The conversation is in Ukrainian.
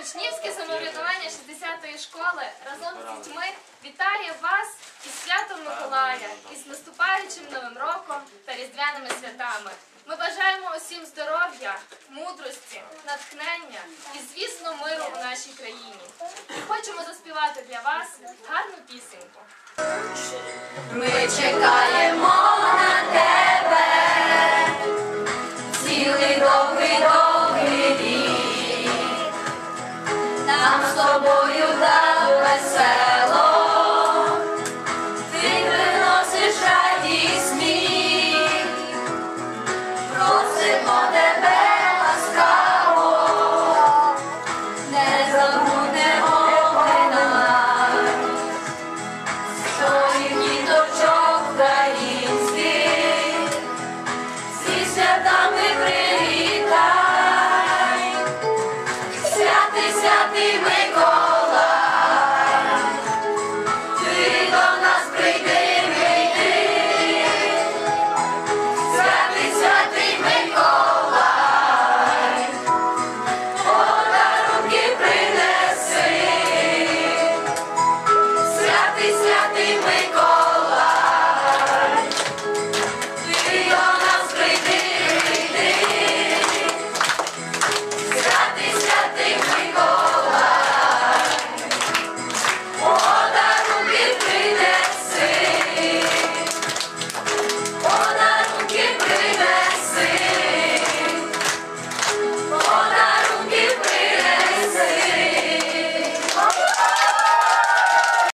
Учнівське самоврядування 60-ї школи разом з дітьми вітає вас із святом Миколая, із наступаючим Новим роком та різдвяними святами. Ми бажаємо усім здоров'я, мудрості, натхнення і, звісно, миру у нашій країні. І хочемо заспівати для вас гарну пісеньку. Ми чекаємо